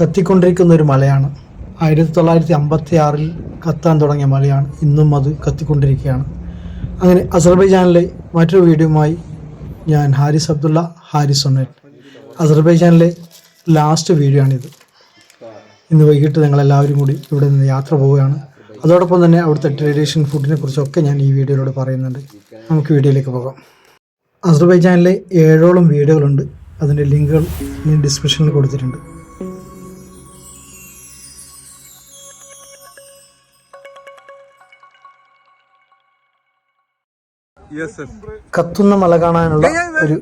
കത്തിക്കൊണ്ടിരിക്കുന്ന ഒരു മലയാണ്. ആയിരത്തി തൊള്ളായിരത്തി അമ്പത്തി ആറിൽ കത്താൻ തുടങ്ങിയ മലയാണ്. ഇന്നും അത് കത്തിക്കൊണ്ടിരിക്കുകയാണ്. അങ്ങനെ അസർബൈജാനിലെ മറ്റൊരു വീഡിയോയുമായി ഞാൻ ഹാരിസ് അബ്ദുള്ള ഹാരിസ് ഒന്നേൽ അസർബൈജാനിലെ ലാസ്റ്റ് വീഡിയോ ആണിത് ഇന്ന് വൈകിട്ട് ഞങ്ങളെല്ലാവരും കൂടി ഇവിടെ നിന്ന് യാത്ര പോവുകയാണ്. അതോടൊപ്പം തന്നെ അവിടുത്തെ ട്രഡീഷണൽ ഫുഡിനെ കുറിച്ചൊക്കെ ഞാൻ ഈ വീഡിയോയിലൂടെ പറയുന്നുണ്ട്. നമുക്ക് വീഡിയോയിലേക്ക് പോകാം. അസർബൈജാനിലെ ഏഴോളം വീഡിയോകളുണ്ട്. അതിന്റെ ലിങ്കുകൾ ഞാൻ ഡിസ്ക്രിപ്ഷനിൽ കൊടുത്തിട്ടുണ്ട്. കത്തുന്ന മല കാണാനുള്ള ഒരു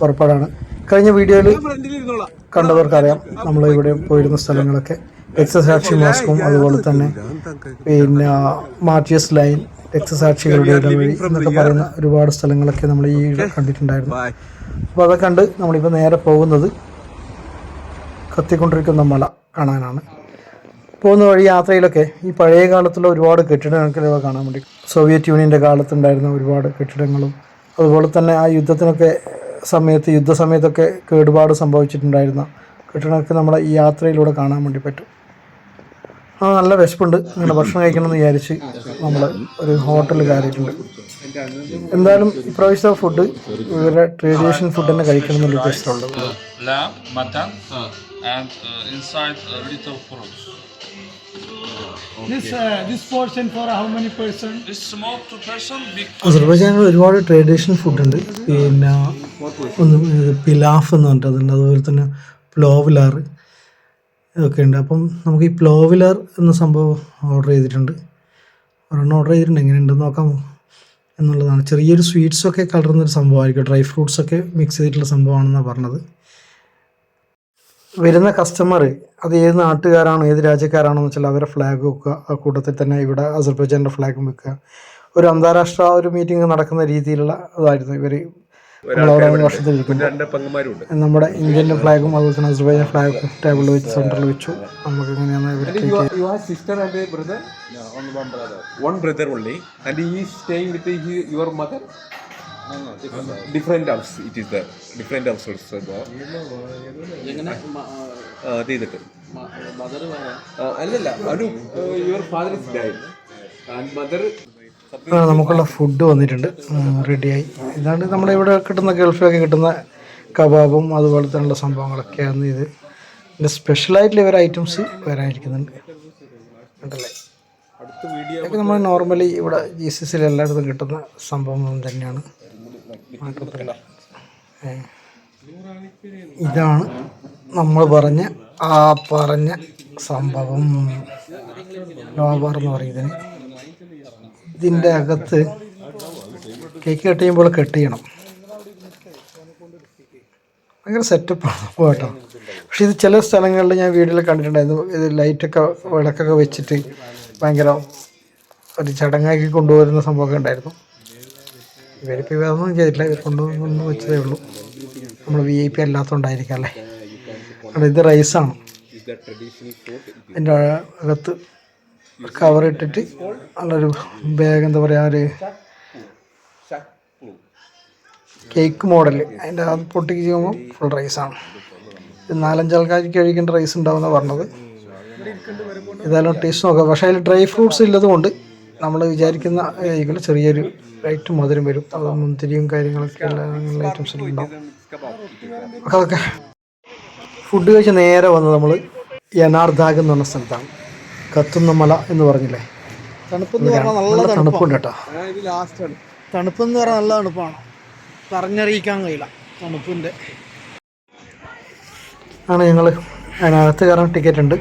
പുറപ്പാടാണ്. കഴിഞ്ഞ വീഡിയോയിൽ കണ്ടവർക്കറിയാം. നമ്മൾ ഇവിടെ പോയിരുന്ന സ്ഥലങ്ങളൊക്കെ. രക്തസാക്ഷി മാസ്കും അതുപോലെ തന്നെ പിന്നെ മാർട്ടിയസ് ലൈൻ രക്തസാക്ഷികളുടെ ഇടവഴി എന്നൊക്കെ പറയുന്ന ഒരുപാട് സ്ഥലങ്ങളൊക്കെ നമ്മൾ ഈ കണ്ടിട്ടുണ്ടായിരുന്നു. അപ്പോൾ അതൊക്കെ കണ്ട് നമ്മളിപ്പോൾ നേരെ പോകുന്നത് കത്തിക്കൊണ്ടിരിക്കുന്ന മല കാണാനാണ്. പോകുന്ന വഴി യാത്രയിലൊക്കെ ഈ പഴയ കാലത്തുള്ള ഒരുപാട് കെട്ടിടങ്ങളൊക്കെ കാണാൻ വേണ്ടി സോവിയറ്റ് യൂണിയന്റെ കാലത്തുണ്ടായിരുന്ന ഒരുപാട് കെട്ടിടങ്ങളും അതുപോലെ തന്നെ ആ യുദ്ധത്തിനൊക്കെ സമയത്ത് യുദ്ധസമയത്തൊക്കെ കേടുപാട് സംഭവിച്ചിട്ടുണ്ടായിരുന്ന കെട്ടിടങ്ങളൊക്കെ നമ്മളെ ഈ യാത്രയിലൂടെ കാണാൻ വേണ്ടി പറ്റും. ആ നല്ല വിശപ്പുണ്ട്. അങ്ങനെ ഭക്ഷണം കഴിക്കണം എന്ന് വിചാരിച്ച് നമ്മൾ ഒരു ഹോട്ടലിൽ കയറിയിട്ടുണ്ട്. എന്തായാലും ഇപ്രാവശ്യത്തെ ഫുഡ് ഇവരുടെ ട്രഡീഷണൽ ഫുഡ് തന്നെ കഴിക്കണം എന്നുള്ള ഉദ്ദേശത്തിലുള്ളത് This uh, this portion for how many person? This small two person, big അസർബൈജാനിൽ ഒരുപാട് ട്രഡീഷണൽ ഫുഡുണ്ട് പിന്നെ ഒന്ന് പിലാഫ് എന്ന് പറഞ്ഞിട്ടുണ്ട് അതുപോലെ തന്നെ പ്ലോവിലാർ ഇതൊക്കെ ഉണ്ട്. അപ്പം നമുക്ക് ഈ പ്ലോവിലാർ എന്ന സംഭവം ഓർഡർ ചെയ്തിട്ടുണ്ട്. ഒരെണ്ണം ഓർഡർ ചെയ്തിട്ടുണ്ട്. എങ്ങനെയുണ്ടെന്ന് നോക്കാം എന്നുള്ളതാണ്. ചെറിയൊരു സ്വീറ്റ്സൊക്കെ കലർന്നൊരു സംഭവമായിരിക്കും. ഡ്രൈ ഫ്രൂട്ട്സൊക്കെ മിക്സ് ചെയ്തിട്ടുള്ള സംഭവമാണെന്നാണ് പറഞ്ഞത്. വരുന്ന കസ്റ്റമർ അത് ഏത് നാട്ടുകാരാണോ ഏത് രാജ്യക്കാരാണോ എന്ന് വെച്ചാൽ അവരെ ഫ്ലാഗ് വെക്കുക. ആ കൂട്ടത്തിൽ തന്നെ ഇവിടെ അസർബൈജാന്റെ ഫ്ലാഗും വെക്കുക. ഒരു അന്താരാഷ്ട്ര ഒരു മീറ്റിംഗ് നടക്കുന്ന രീതിയിലുള്ള ഇതായിരുന്നു ഇവർ നമ്മുടെ ഇന്ത്യന്റെ ഫ്ലാഗും അതുപോലെ തന്നെ അസർബൈജാൻ ഫ്ലാഗും ടേബിളിൽ വെച്ച് സെന്ററിൽ വെച്ചു. നമുക്ക് എങ്ങനെയാണ് ഇവർ ബ്രദർ are, you ഈ staying with your brother? No house it is the different house ആ, അത് ചെയ്തിട്ട്. അല്ലല്ല ഒരു your father is died and mother നമുക്കുള്ള ഫുഡ് വന്നിട്ടുണ്ട്. റെഡിയായി ഇതാണ് നമ്മുടെ ഇവിടെ കിട്ടുന്ന ഗൾഫിലൊക്കെ കിട്ടുന്ന കബാബും അതുപോലെ തന്നെയുള്ള സംഭവങ്ങളൊക്കെയാണ് ഇത്. ഇതിന്റെ സ്പെഷ്യലായിട്ടുള്ള ഇവർ ഐറ്റംസ് വരാനിരിക്കുന്നുണ്ട്. ഉണ്ടല്ലേ? അടുത്ത വീഡിയോ ഇതൊക്കെ നമ്മൾ നോർമലി ഇവിടെ ജി സി സിയിൽ എല്ലായിടത്തും കിട്ടുന്ന സംഭവം തന്നെയാണ്. ഇതാണ് നമ്മൾ പറഞ്ഞ ആ പറഞ്ഞ സംഭവം. ലോബർ എന്ന് പറയുന്നത് ഇതിന്റെ അകത്ത് കേക്ക് കട്ട് ചെയ്യുമ്പോൾ കട്ട് ചെയ്യണം. ഭയങ്കര സെറ്റപ്പാണ് കേട്ടോ. പക്ഷേ ഇത് ചില സ്ഥലങ്ങളിൽ ഞാൻ വീട്ടിൽ കണ്ടിട്ടുണ്ടായിരുന്നു ഇത് ലൈറ്റൊക്കെ വിളക്കൊക്കെ വെച്ചിട്ട് ഭയങ്കര ഒരു ചടങ്ങാക്കി കൊണ്ടുവരുന്ന സംഭവമൊക്കെ ഉണ്ടായിരുന്നു. ഇവരിപ്പോൾ ഇതൊന്നും ചെയ്തിട്ടില്ല. ഇവർ കൊണ്ടുവന്ന് വെച്ചതേ ഉള്ളൂ. നമ്മൾ വി ഐ പി അല്ലാത്തതുകൊണ്ടായിരിക്കാം അല്ലേ? അവിടെ ഇത് റൈസാണ് അതിന്റെ അകത്ത് കവർ ഇട്ടിട്ട് ഉള്ളൊരു ബാഗ് എന്താ പറയുക ഒരു കേക്ക് മോഡൽ അതിന്റെ അത് പൊട്ടിക്ക് ചെയ്യുമ്പോൾ ഫുൾ റൈസാണ് ഇത് നാലഞ്ച് ആൾക്കാർക്ക് കഴിക്കേണ്ട റൈസ് ഉണ്ടാവുമെന്നാണ് പറഞ്ഞത്. ഇതെല്ലാം ടേസ്റ്റ് നോക്കാം. പക്ഷേ അതിൽ ഡ്രൈ ഫ്രൂട്ട്സ് ഇല്ലതുകൊണ്ട് നമ്മൾ വിചാരിക്കുന്ന ഇതിൽ ചെറിയൊരു ഐറ്റം മധുരം വരും. അത് മുന്തിരിയും കാര്യങ്ങളൊക്കെ ഉള്ള ഐറ്റംസ് ഉണ്ടാവും. ഒക്കെ അതൊക്കെ ഫുഡ് കഴിച്ച് നേരെ വന്ന് നമ്മൾ യനാർദാഗ് എന്ന് പറഞ്ഞ സ്ഥലത്താണ്. കത്തുന്ന മല എന്ന് പറഞ്ഞില്ലേ? തണുപ്പെന്ന് പറഞ്ഞാൽ നല്ല തണുപ്പുണ്ട് കേട്ടോ. തണുപ്പെന്ന് പറഞ്ഞാൽ നല്ല തണുപ്പാണ്. പറഞ്ഞറിയിക്കാൻ കഴിയില്ല തണുപ്പിന്റെ. ആണ് ഞങ്ങൾ അതിനകത്ത് കയറാൻ ടിക്കറ്റ് ഉണ്ട്.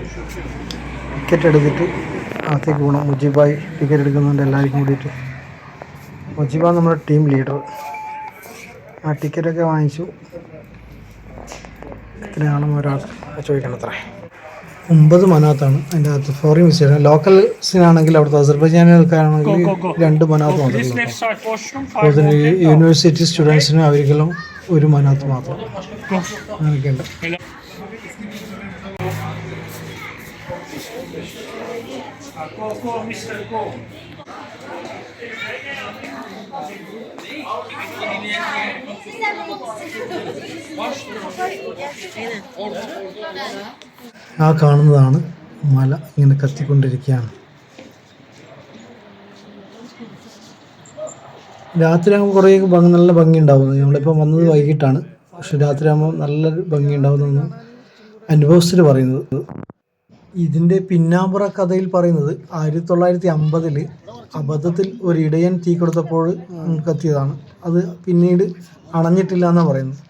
ടിക്കറ്റ് എടുത്തിട്ട് അകത്തേക്ക് പോകണം മുജീബായി ടിക്കറ്റ് എടുക്കുന്നുണ്ട് എല്ലാവർക്കും കൂടിയിട്ട്. മുജീബ നമ്മുടെ ടീം ലീഡർ ആ ടിക്കറ്റൊക്കെ വാങ്ങിച്ചു. എത്രയാണ് ഒരാൾ ചോദിക്കണം അത്ര ഒമ്പത് മനാത്താണ് അതിന്റെ അകത്ത്. ഫോറിൻ വിസിറ്റ് ലോക്കൽസിനാണെങ്കിൽ അവിടുത്തെ അസർബൈജാനുകൾക്കാണെങ്കിൽ രണ്ട് മനാത്ത് മാത്രമേ അതുപോലെ തന്നെ യൂണിവേഴ്സിറ്റി സ്റ്റുഡൻസിനും അവർക്കെല്ലാം ഒരു മനാത്ത് മാത്രം. അങ്ങനെയൊക്കെയുണ്ട്. ആ കാണുന്നതാണ് മല ഇങ്ങനെ കത്തിക്കൊണ്ടിരിക്കുകയാണ്. രാത്രിയാകുമ്പോൾ കുറേ ഭംഗി നല്ല ഭംഗി ഉണ്ടാവുന്നത് നമ്മളിപ്പോൾ വന്നത് വൈകിട്ടാണ്. പക്ഷെ രാത്രിയാകുമ്പോൾ നല്ലൊരു ഭംഗി ഉണ്ടാവുന്നതെന്ന് അനുഭവസ്ഥർ പറയുന്നത്. ഇതിന്റെ പിന്നാമ്പുറ കഥയിൽ പറയുന്നത് ആയിരത്തി തൊള്ളായിരത്തി അമ്പതിൽ അബദ്ധത്തിൽ ഒരു ഇടയൻ തീ കൊടുത്തപ്പോൾ കത്തിയതാണ്. അത് പിന്നീട് അണഞ്ഞിട്ടില്ല എന്നാണ് പറയുന്നത്.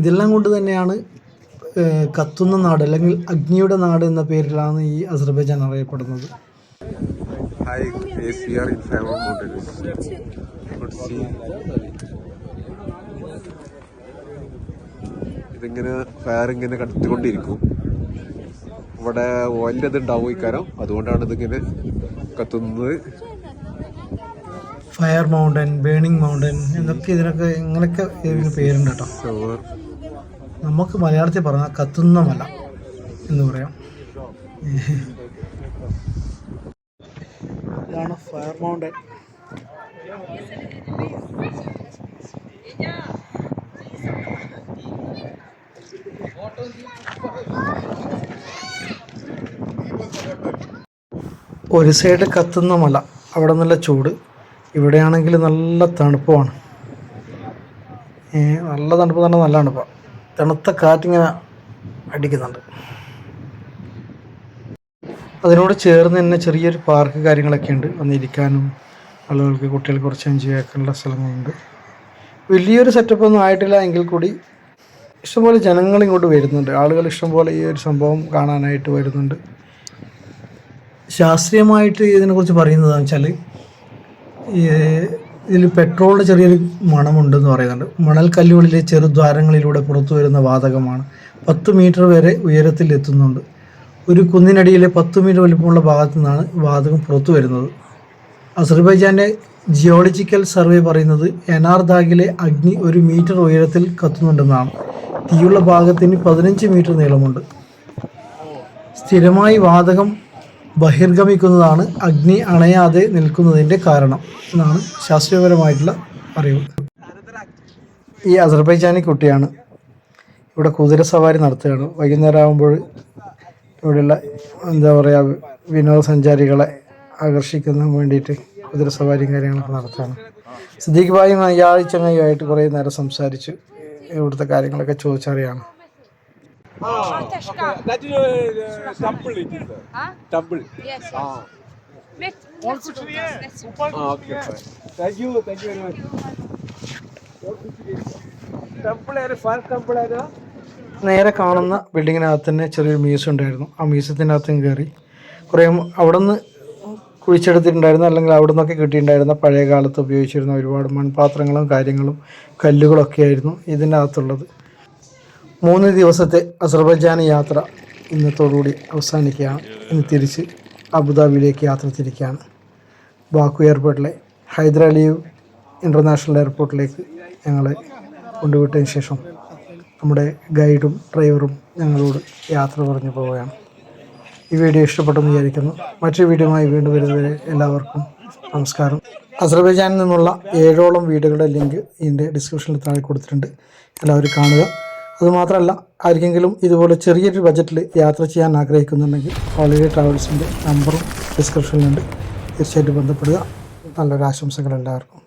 ഇതെല്ലാം കൊണ്ട് തന്നെയാണ് കത്തുന്ന നാട് അല്ലെങ്കിൽ അഗ്നിയുടെ നാട് എന്ന പേരിലാണ് ഈ അസർബൈജാൻ അറിയപ്പെടുന്നത്. ഇതിങ്ങനെ ഫയർ ഇങ്ങനെ കത്തിക്കൊണ്ടിരിക്കും ഇവിടെ ഓയിലിന്റെ ഇത് ഉണ്ടാവും ഇക്കാരം. അതുകൊണ്ടാണ് ഇതിങ്ങനെ കത്തുന്നത്. ഫയർ മൗണ്ടൻ ബേണിംഗ് മൗണ്ടൻ എന്നൊക്കെ ഇതിനൊക്കെ ഇങ്ങനെയൊക്കെ ഇതിന് പേരുണ്ട് കേട്ടോ. നമുക്ക് മലയാളത്തിൽ പറഞ്ഞാൽ കത്തുന്ന മല എന്ന് പറയാം. ഇതാണ് ഫയർ മൗണ്ടൻ ഒരു സൈഡ് കത്തുന്ന മല. അവിടെ നല്ല ചൂട്. ഇവിടെയാണെങ്കിൽ നല്ല തണുപ്പമാണ്. നല്ല തണുപ്പ് തന്നെ നല്ല തണുപ്പാണ് തണുത്ത കാറ്റിങ്ങനെ അടിക്കുന്നുണ്ട്. അതിനോട് ചേർന്ന് തന്നെ ചെറിയൊരു പാർക്ക് കാര്യങ്ങളൊക്കെ ഉണ്ട്. വന്നിരിക്കാനും ആളുകൾക്ക് കുട്ടികൾക്ക് കുറച്ച് എൻജോയ് ആക്കാനുള്ള സ്ഥലങ്ങളുണ്ട്. വലിയൊരു സെറ്റപ്പ് ഒന്നും ആയിട്ടില്ല എങ്കിൽ കൂടി ഇഷ്ടംപോലെ ജനങ്ങൾ ഇങ്ങോട്ട് വരുന്നുണ്ട്. ആളുകൾ ഇഷ്ടംപോലെ ഈ ഒരു സംഭവം കാണാനായിട്ട് വരുന്നുണ്ട്. ശാസ്ത്രീയമായിട്ട് ഇതിനെക്കുറിച്ച് പറയുന്നതെന്ന് വെച്ചാൽ ഇതിൽ പെട്രോളിന്റെ ചെറിയൊരു മണമുണ്ടെന്ന് പറയുന്നുണ്ട്. മണൽക്കല്ലുകളിലെ ചെറുദ്വാരങ്ങളിലൂടെ പുറത്തു വരുന്ന വാതകമാണ്. പത്ത് മീറ്റർ വരെ ഉയരത്തിൽ എത്തുന്നുണ്ട്. ഒരു കുന്നിനടിയിലെ പത്ത് മീറ്റർ വലിപ്പമുള്ള ഭാഗത്തു നിന്നാണ് വാതകം പുറത്തു വരുന്നത്. അസർബൈജാന്റെ ജിയോളജിക്കൽ സർവേ പറയുന്നത് എനാർദാഗിലെ അഗ്നി ഒരു മീറ്റർ ഉയരത്തിൽ കത്തുന്നുണ്ടെന്നാണ്. തീയുള്ള ഭാഗത്തിന് പതിനഞ്ച് മീറ്റർ നീളമുണ്ട്. സ്ഥിരമായി വാതകം ബഹിർഗമിക്കുന്നതാണ് അഗ്നി അണയാതെ നിൽക്കുന്നതിന്റെ കാരണം എന്നാണ് ശാസ്ത്രീയപരമായിട്ടുള്ള അറിവ്. ഈ അസർബൈജാനി കുട്ടിയാണ് ഇവിടെ കുതിര സവാരി നടത്തുകയാണ്. വൈകുന്നേരം ആകുമ്പോൾ ഇവിടെയുള്ള എന്താ പറയുക വിനോദസഞ്ചാരികളെ ആകർഷിക്കുന്നതിന് വേണ്ടിയിട്ട് കുതിര സവാരിയും കാര്യങ്ങളൊക്കെ നടത്തുകയാണ്. സിദ്ദീഖ് ഭായും അയാൾ ചങ്ങയുമായിട്ട് കുറേ നേരം സംസാരിച്ച് ഇവിടുത്തെ കാര്യങ്ങളൊക്കെ ചോദിച്ചറിയാണ്. That is uh, temple it is. Huh? Temple. Yes. Ah. Let's, let's go. Let's go. Ah, okay, fine. Thank you, thank you very much. Temple ആണ് ഫയർ ടെമ്പിൾ ആണ് നേരെ കാണുന്ന ബിൽഡിങ്ങിനകത്ത് തന്നെ ചെറിയൊരു മ്യൂസിയം ഉണ്ടായിരുന്നു ആ മ്യൂസിയത്തിനകത്തും കയറി കുറേ അവിടെ നിന്ന് കുഴിച്ചെടുത്തിട്ടുണ്ടായിരുന്ന അല്ലെങ്കിൽ അവിടെ നിന്നൊക്കെ കിട്ടിയിട്ടുണ്ടായിരുന്ന പഴയ കാലത്ത് ഉപയോഗിച്ചിരുന്ന ഒരുപാട് മൺപാത്രങ്ങളും കാര്യങ്ങളും കല്ലുകളൊക്കെ ആയിരുന്നു ഇതിന്റെ അകത്തുള്ളത് മൂന്ന് ദിവസത്തെ അസർബൈജാൻ യാത്ര ഇന്നത്തോടുകൂടി അവസാനിക്കുകയാണ്. ഇന്ന് തിരിച്ച് അബുദാബിയിലേക്ക് യാത്ര തിരിക്കുകയാണ്. ബാക്കു എയർപോർട്ടിലെ ഹൈദരാലിയു ഇന്റർനാഷണൽ എയർപോർട്ടിലേക്ക് ഞങ്ങളെ കൊണ്ടുവിട്ടതിന് ശേഷം നമ്മുടെ ഗൈഡും ഡ്രൈവറും ഞങ്ങളോട് യാത്ര പറഞ്ഞു പോവുകയാണ്. ഈ വീഡിയോ ഇഷ്ടപ്പെട്ടെന്ന് വിചാരിക്കുന്നു. മറ്റൊരു വീഡിയോയുമായി വീണ്ടും വരുന്നവരെ എല്ലാവർക്കും നമസ്കാരം. അസർബൈജാനിൽ നിന്നുള്ള ഏഴോളം വീടുകളുടെ ലിങ്ക് ഇതിന്റെ ഡിസ്ക്രിപ്ഷനിൽ താഴെ കൊടുത്തിട്ടുണ്ട്. എല്ലാവരും കാണുക. അതുമാത്രമല്ല ആർക്കെങ്കിലും ഇതുപോലെ ചെറിയൊരു ബജറ്റിൽ യാത്ര ചെയ്യാൻ ആഗ്രഹിക്കുന്നുണ്ടെങ്കിൽ ഹോളിഡേ ട്രാവൽസിന്റെ നമ്പറും ഡിസ്ക്രിപ്ഷനിലുണ്ട് തീർച്ചയായിട്ടും ബന്ധപ്പെടുക. നല്ലൊരു ആശംസകൾ എല്ലാവർക്കും